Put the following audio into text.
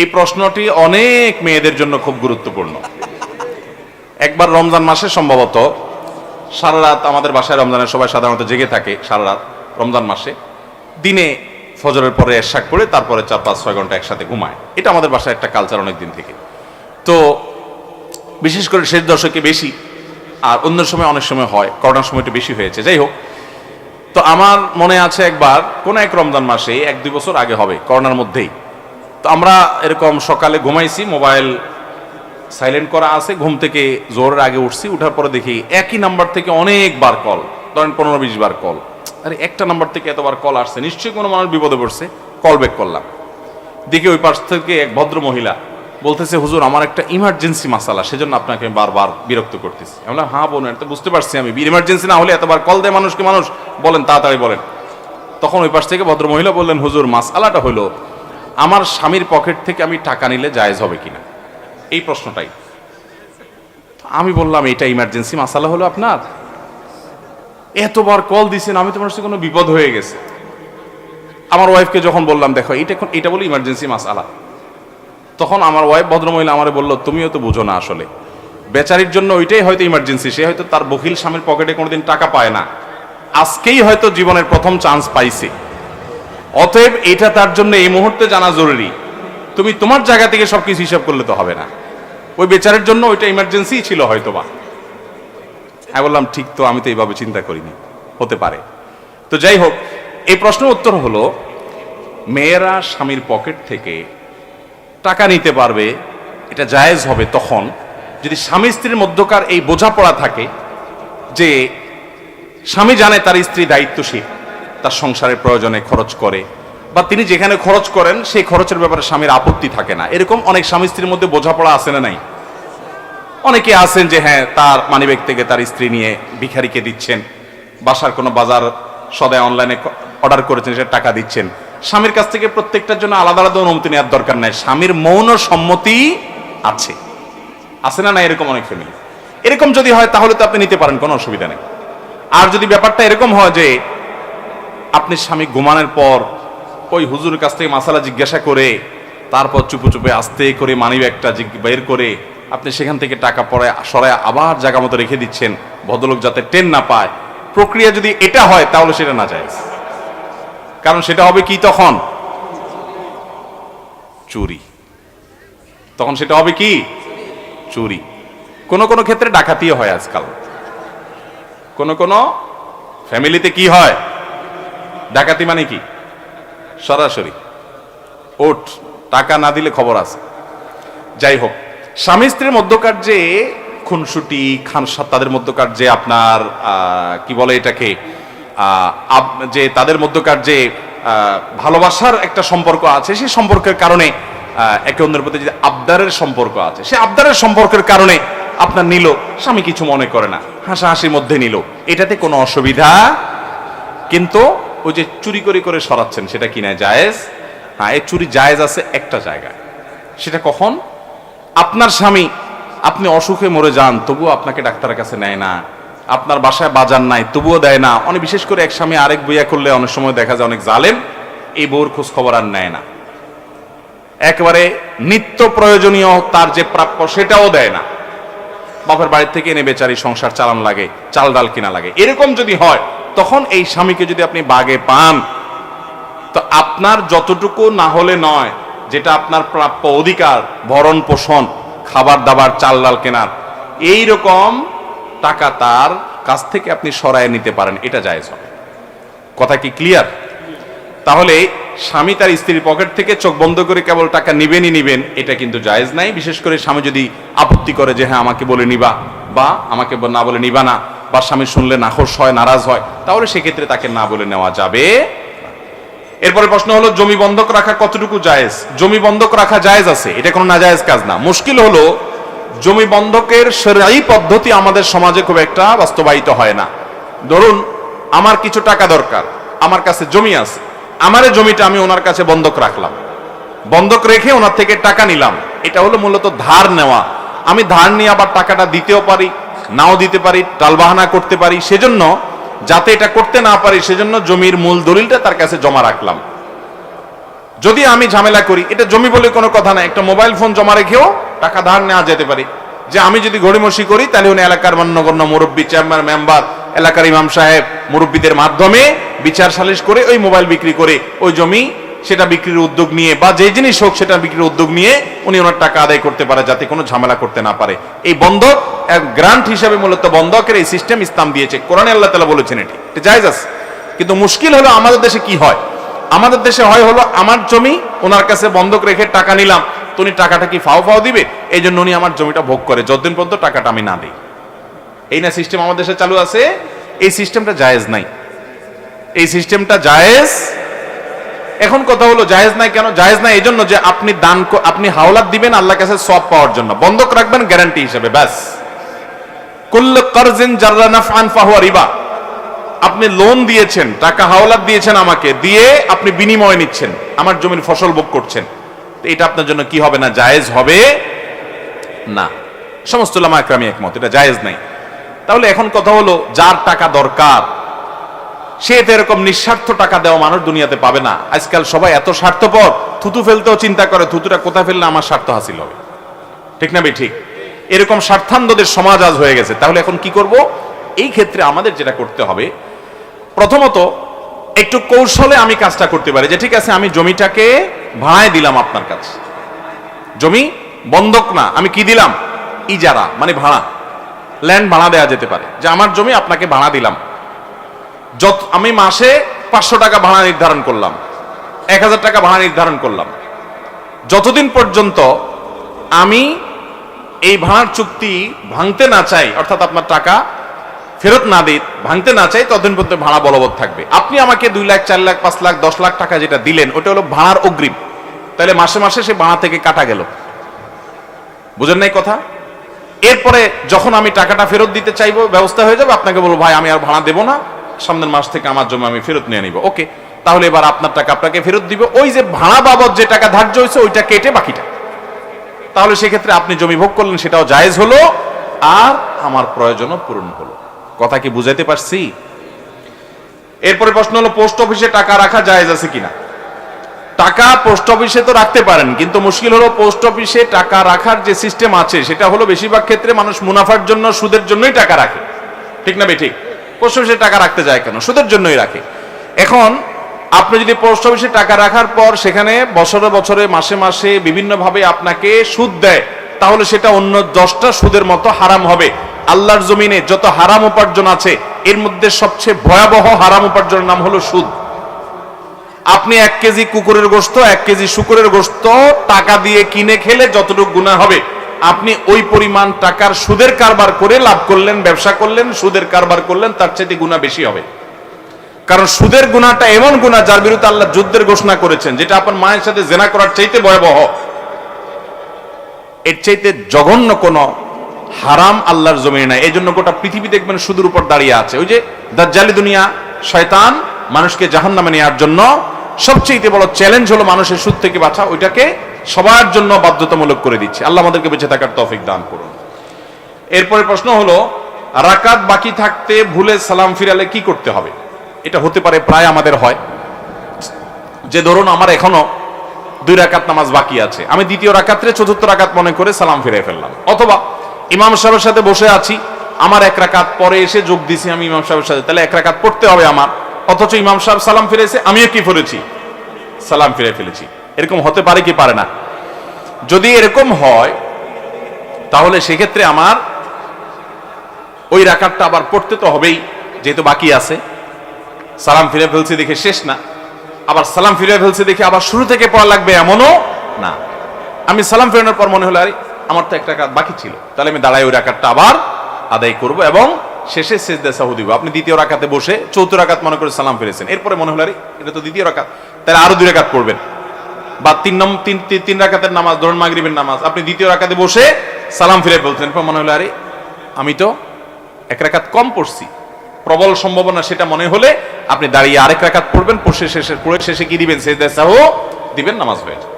এই প্রশ্নটি অনেক মেয়েদের জন্য খুব গুরুত্বপূর্ণ। একবার রমজান মাসে সম্ভবত সারা রাত আমাদের বাসায় রমজানের সবাই সাধারণত জেগে থাকে সারা রাত রমজান মাসে। দিনে ফজরের পরে এরশাক করে তারপরে চার, পাঁচ, ছয় ঘণ্টা একসাথে ঘুমায়। এটা আমাদের বাসায় একটা কালচার অনেক দিন থেকে। তো বিশেষ করে শেষ দশকে বেশি আর অন্য সময় অনেক সময় হয়, করোনার সময়টা বেশি হয়েছে। যাই হোক, তো আমার মনে আছে একবার কোন এক রমজান মাসে এক, দুই বছর আগে হবে, করোনার মধ্যেই। তো আমরা এরকম সকালে ঘুমাইছি, মোবাইল সাইলেন্ট করা আছে, ঘুম থেকে জোরের আগে উঠছি, উঠার পরে দেখি একই নাম্বার থেকে অনেকবার কল ধরেন পনেরো বিশ বার কল আরে একটা নাম্বার থেকে এতবার কল আসছে, নিশ্চয়ই কোনো মানুষ বিপদে পড়ছে কল ব্যাক করলাম। দেখি ওই পাশ থেকে এক ভদ্র মহিলা বলতেছে, হুজুর, আমার একটা ইমার্জেন্সি মাসালা সেজন্য আপনাকে আমি বারবার বিরক্ত করতেছি। আমি বললাম হ্যাঁ বোন, এটা বুঝতে পারছি আমি। ইমার্জেন্সি না হলে এতবার কল দেয় মানুষকে, মানুষ বলেন তাড়াতাড়ি বলেন। তখন ওই পাশ থেকে ভদ্র মহিলা বললেন, হুজুর মাসালাটা হলো আমার স্বামীর পকেট থেকে আমি টাকা নিলে জায়েজ হবে কিনা? এই প্রশ্নটাই। আমি বললাম, এটা ইমার্জেন্সি মাসালা হলো আপনার। এতবার কল দিছেন, আমি তোমার সাথে কোনো বিপদ হয়ে গেছে। আমার ওয়াইফকে যখন বললাম, দেখো এটা এটা বলে ইমার্জেন্সি মাসালা। তখন আমার ওয়াইফ ভদ্রমহিলা আমারে বলল, তুমিও তো বুঝো না আসলে। বেচারির জন্য ওইটাই হয়তো ইমার্জেন্সি সে হয়তো তার বকিল স্বামীর পকেটে কোনোদিন টাকা পায় না। আজকেই হয়তো জীবনের প্রথম চান্স পাইছে। অতএব এটা তার জন্য এই মুহূর্তে জানা জরুরি। তুমি তোমার জায়গা থেকে সবকিছু হিসাব করলে তো হবে না। ওই বেচারের জন্য ওইটা ইমার্জেন্সি ছিল হয়তো বা আমি বললাম, ঠিক তো, আমি তো এইভাবে চিন্তা করিনি। হতে পারে। তো যাই হোক, এই প্রশ্নের উত্তর হলো, মেয়েরা স্বামীর পকেট থেকে টাকা নিতে পারবে, এটা জায়েজ হবে তখন। যদি স্বামী স্ত্রীর মধ্যকার এই বোঝাপড়া থাকে যে স্বামী জানে তার স্ত্রী দায়িত্বশীল তার সংসারের প্রয়োজনে খরচ করে বা তিনি যেখানে খরচ করেন, সেই খরচের ব্যাপারে স্বামীর আপত্তি থাকে না। এরকম অনেক স্বামী স্ত্রীর মধ্যে বোঝাপড়া আছে না নাই? অনেকে আছেন যে হ্যাঁ তার মানিব্যাগ থেকে তার স্ত্রী নিয়ে ভিখারিকে দিচ্ছেন, বাসার কোনো বাজার সদায় অনলাইনে অর্ডার করেছেন, সেটা টাকা দিচ্ছেন। স্বামীর কাছ থেকে প্রত্যেকটার জন্য আলাদা আলাদা অনুমতি নেওয়ার দরকার নাই। স্বামীর মৌন সম্মতি আছে। আছে না না এরকম অনেক ফ্যামিলি এরকম যদি হয়, তাহলে তো আপনি নিতে পারেন, কোনো অসুবিধা নেই। আর যদি ব্যাপারটা এরকম হয় যে আপনি স্বামী ঘুমানোর পর ওই হুজুরের কাছ থেকে মাসালা জিজ্ঞাসা করে, তারপর চুপে চুপে আস্তে করে মানি ব্যাগটা বের করে আপনি সেখান থেকে টাকা পরে সরায় আবার জায়গা মতো রেখে দিচ্ছেন, ভদ্রলোক যাতে টেন না পায়। প্রক্রিয়া যদি এটা হয়, তাহলে সেটা না যায়। কারণ সেটা হবে কি তখন? চুরি। তখন সেটা হবে কি? চুরি। কোন কোন ক্ষেত্রে ডাকাতিও হয় আজকাল। কোন কোন ফ্যামিলিতে কি হয়? ডাকাতি মানে কি? সরাসরি। ওট টাকা না দিলে খবর আছে। যাই হোক, স্বামী স্ত্রীর মধ্যকার যে খুনসুটি, খান তাদের মধ্যকার যে আপনার কি বলে এটাকে যে তাদের মধ্যকার যে ভালোবাসার একটা সম্পর্ক আছে, সেই সম্পর্কের কারণে একে অন্যের প্রতি যে আবদারের সম্পর্ক আছে সে আবদারের সম্পর্কের কারণে আপনার নিল, স্বামী কিছু মনে করে না, হাসাহাসির মধ্যে নিল। এটাতে কোনো অসুবিধা কিন্তু ওই যে চুরি করে করে সরাচ্ছেন, সেটা কিনা জায়েজ? হ্যাঁ এই চুরি জায়েজ আছে একটা জায়গায়। সেটা কখন? আপনার স্বামী, আপনি অসুখে মরে যান, তবুও আপনাকে ডাক্তারের কাছে নেয় না। আপনার বাসায় বাজার নাই, তবুও দেয় না। অনেক বিশেষ করে এক স্বামী আরেক বইয়া করলে অনেক সময় দেখা যায় অনেক জালেম, এই বউর খোঁজ খবর আর নেয় না। একেবারে নিত্য প্রয়োজনীয় তার যে প্রাপ্য, সেটাও দেয় না। বাপের বাড়ির থেকে এনে বেচারি সংসার চালান লাগে, চাল ডাল কিনা লাগে। এরকম যদি হয় তখন এই স্বামীকে যদি আপনি বাগে পান, তো আপনার যতটুকু না হলে নয়, যেটা আপনার প্রাপ্য অধিকার, ভরণ পোষণ, খাবার দাবার, চাল ডাল কেনার এই রকম টাকা তার কাছ থেকে আপনি সরায় নিতে পারেন, এটা জায়েজ হবে। কথা কি ক্লিয়ার তাহলে স্বামী তার স্ত্রীর পকেট থেকে চোখ বন্ধ করে কেবল টাকা নিবেনই নিবেন, এটা কিন্তু জায়েজ নাই। বিশেষ করে স্বামী যদি আপত্তি করে যে হ্যাঁ আমাকে বলে নিবা বা আমাকে না বলে নিবা না বা স্বামী শুনলে নাখোশ হয়, নারাজ হয়, তাহলে সেক্ষেত্রে তাকে না বলে নেওয়া যাবে। এরপরে প্রশ্ন হলো, জমি বন্ধক রাখা কতটুকু জায়েজ? জমি বন্ধক রাখা জায়েজ আছে, এটা কোনো নাজায়েজ কাজ না। মুশকিল হলো, জমি বন্ধকের সেরাই পদ্ধতি আমাদের সমাজে খুব একটা বাস্তবায়িত হয় না। ধরুন, আমার কিছু টাকা দরকার, আমার কাছে জমি আছে, আমার জমিটা আমি ওনার কাছে বন্ধক রাখলাম। বন্ধক রেখে ওনার থেকে টাকা নিলাম, এটা হলো মূলত ধার নেওয়া। আমি ধার নিয়ে আবার টাকাটা দিতেও পারি নাও দিতে পারি, টালবাহানা করতে পারি, সেজন্য যাতে এটা করতে না পারি, সেজন্য জমির মূল দলিলটা তার কাছে জমা রাখলাম। যদি আমি ঝামেলা করি, এটা জমি বলে কোনো কথা না একটা মোবাইল ফোন জমা রেখেও টাকা ধার নেওয়া যেতে পারে। যে আমি যদি গড়িমসি করি, তাহলে উনি এলাকার মান্যগণ্য মুরব্বী চেয়ারম্যান, মেম্বার, এলাকার ইমাম সাহেব মুরব্বীদের মাধ্যমে বিচার সালিশ করে ওই মোবাইল বিক্রি করে ওই জমি সেটা বিক্রির উদ্যোগ নিয়ে বা যে জিনিস হোক সেটা বিক্রির উদ্যোগ নিয়ে উনি ওনার টাকা আদায় করতে পারে যাতে কোনো ঝামেলা করতে না পারে। এই বন্ধক গ্রান্ট হিসাবে মূলত বন্ধকের এই সিস্টেম ইসলাম দিয়েছে। কোরআনে আল্লাহ তালা বলেছেন এটি। এটা আছে। কিন্তু মুশকিল হলো আমাদের দেশে কি হয়? আমাদের দেশে হয় হলো আমার জমি, ওনার কাছে বন্ধক রেখে টাকা নিলাম, তো উনি টাকাটা কি ফাও ফাও দিবে? এই জন্য উনি আমার জমিটা ভোগ করে। যতদিন পর্যন্ত টাকাটা আমি না দিই। এই না সিস্টেম আমাদের দেশে চালু আছে। এই সিস্টেমটা জায়েজ নাই। এই সিস্টেমটা জায়েজ এখন কথা হলো, জায়েজ নাই কেন? জায়েজ নাই এই জন্য যে আপনি দান আপনি হাওলাত দিবেন আল্লাহ কাছে সব পাওয়ার জন্য। বন্ধক রাখবেন গ্যারান্টি হিসেবে, ব্যাস। কুল্ল কারজিন জাররা নাফআন ফাহুয়া রিবা। আপনি লোন দিয়েছেন, টাকা হাওলাত দিয়েছেন আমাকে, দিয়ে আপনি বিনিময় নিচ্ছেন, আমার জমির ফসল ভোগ করছেন। এটা আপনার জন্য কি হবে না? জায়েজ হবে না। সমস্ত লামা একরামি একমত, এটা জায়েজ নাই। তাহলে এখন কথা হলো, যার টাকা দরকার সে তো এরকম নিঃস্বার্থ টাকা দেওয়া মানুষ দুনিয়াতে পাবে না। আজকাল সবাই এত স্বার্থপর, থুতু ফেলতেও চিন্তা করে, থুতুটা কোথায় ফেললে আমার স্বার্থ হাসিল হবে? ঠিক না ভাই? ঠিক। এরকম স্বার্থান্ধদের সমাজ আজ হয়ে গেছে। তাহলে এখন কি করব? এই ক্ষেত্রে আমাদের যেটা করতে হবে, প্রথমত একটু কৌশলে আমি কাজটা করতে পারি যে, ঠিক আছে, আমি জমিটাকে ভাড়ায় দিলাম আপনার কাছে। জমি বন্ধক না, আমি কি দিলাম? ইজারা মানে ভাড়া। ল্যান্ড ভাড়া দেওয়া যেতে পারে। যে আমার জমি আপনাকে ভাড়া দিলাম। যত আমি মাসে পাঁচশো টাকা ভাড়া নির্ধারণ করলাম, এক হাজার টাকা ভাড়া নির্ধারণ করলাম। যতদিন পর্যন্ত আমি এই ভাড়ার চুক্তি ভাঙতে না চাই, অর্থাৎ আপনার টাকা ফেরত না দিই, ভাঙতে না চাই, ততদিন পর্যন্ত ভাড়া বলবৎ থাকবে। আপনি আমাকে দুই লাখ, চার লাখ, পাঁচ লাখ, দশ লাখ টাকা যেটা দিলেন, ওটা হলো ভাড়ার অগ্রিম। তাহলে মাসে মাসে সে ভাড়া থেকে কাটা গেল। বুঝেন নাই কথা? এরপরে যখন আমি টাকাটা ফেরত দিতে চাইব, ব্যবস্থা হয়ে যাবে, আপনাকে বলব, ভাই, আমি আর ভাড়া দেবো না। সামনের মাস থেকে আমার জমি আমি ফেরত নিয়ে নিব। ওকে, তাহলে এবার আপনার টাকা আপনাকে ফেরত দিব। ওই যে ভাড়া বাবদ যে টাকা ধার্য হয়েছে, ওইটা কেটে বাকিটা। তাহলে সেক্ষেত্রে আপনি জমি ভোগ করলেন, সেটাও জায়েজ হলো, আর আমার প্রয়োজনও পূরণ হলো। কথা কি বুঝাইতে পারছি? এরপরে প্রশ্ন হলো, পোস্ট অফিসে টাকা রাখা জায়েজ আছে কিনা? টাকা পোস্ট অফিসে তো রাখতে পারেন, কিন্তু মুশকিল হলো পোস্ট অফিসে টাকা রাখার যে সিস্টেম আছে, সেটা হলো বেশিরভাগ ক্ষেত্রে মানুষ মুনাফার জন্য, সুদের জন্যই টাকা রাখে। ঠিক না বে ঠিক? পোস্ট অফিসে টাকা রাখতে যায় কেন? সুদের জন্যই রাখে। এখন আপনি যদি পোস্ট অফিসে টাকা রাখার পর সেখানে বছরে বছরে, মাসে মাসে বিভিন্নভাবে আপনাকে সুদ দেয়, তাহলে সেটা অন্য দশটা সুদের মতো হারাম হবে। আল্লাহর জমিনে যত হারাম উপার্জন আছে, এর মধ্যে সবচেয়ে ভয়াবহ হারাম উপার্জনের নাম হলো সুদ। আপনি এক কেজি কুকুরের গোস্ত, এক কেজি শুকুরের গোস্ত টাকা দিয়ে কিনে খেলে যতটুকু গুণা হবে আপনি ওই পরিমাণ টাকার সুদের কারবার করে লাভ করলেন, ব্যবসা করলেন, সুদের কারবার করলেন, তার চাইতে গুণা বেশি হবে। কারণ সুদের গুণাটা এমন গুণা যার বিরুদ্ধে আল্লাহ যুদ্ধের ঘোষণা করেছেন, যেটা আপনার মায়ের সাথে জেনা করার চাইতে ভয়াবহ। এর চাইতে জঘন্য কোন হারাম আল্লাহর জমিনে নাই। এই জন্য গোটা পৃথিবী দেখবেন সুদের উপর দাঁড়িয়ে আছে। ওই যে দাজ্জালি দুনিয়া, শয়তান মানুষকে জাহান নামে নেওয়ার জন্য সবচেয়ে বড় চ্যালেঞ্জ হলো মানুষের সুদ থেকে বাঁচা। ওইটাকে সবার জন্য বাধ্যতামূলক করে দিচ্ছে। আল্লাহ আমাদেরকে বেঁচে থাকার তৌফিক দান করুন। এরপরে প্রশ্ন হলো, রাকাত বাকি থাকতে ভুলে সালাম ফিরালে কি করতে হবে? এটা হতে পারে প্রায় আমাদের হয়। যে ধরুন আমার এখনও দুই রাকাত নামাজ বাকি আছে। আমি দ্বিতীয় রাকাত্রে চতুর্থ রাকাত মনে করে সালাম ফিরে ফেললাম। অথবা ইমাম সাহেবের সাথে বসে আছি, আমার এক রাকাত পরে এসে যোগ দিছি আমি ইমাম সাহেবের সাথে। তাহলে এক রাকাত পড়তে হবে আমার। অথচ ইমাম সাহেব সালাম ফিরেছে, আমিও কি ফিরেছি? সালাম ফিরে ফেলেছি। এরকম হতে পারে কি পারে না। যদি এরকম হয়, তাহলে সেক্ষেত্রে আমার ওই রাকাতটা আবার পড়তে তো হবেই, যেহেতু বাকি আছে। সালাম ফিরে ফেলছি দেখে শেষ না। আবার সালাম ফিরে ফেলছি দেখে আবার শুরু থেকে পড়া লাগবে এমনও না। আমি সালাম ফেরানোর পর মনে হলো, আরে, আমার তো একটা বাকি ছিল। তাহলে আমি দাঁড়াই ওই রাকাতটা আবার আদায় করব এবং শেষে সেজদা সাহু দিব। আপনি দ্বিতীয় রাকাতে বসে চৌথ রাকাত মনে করে সালাম ফিরেছেন। এরপরে মনে হলো, আরে, এটা তো দ্বিতীয় রাকাত। তাহলে আরও দুই রাকাত পড়বেন। বা তিন নম্বর তিন তিন- রাকাতের নামাজ, ধরুন মাগরিবের নামাজ, আপনি দ্বিতীয় রাকাতে বসে সালাম ফিরে বলছেন মনে হলো, আরে, আমি তো এক রাকাত কম পড়ছি প্রবল সম্ভাবনা সেটা মনে হলে আপনি দাঁড়িয়ে আরেক রাকাত পড়বেন, পড়ে শেষে পড়ে শেষে কি দিবেন সাহু দিবেন, নামাজ হয়ে।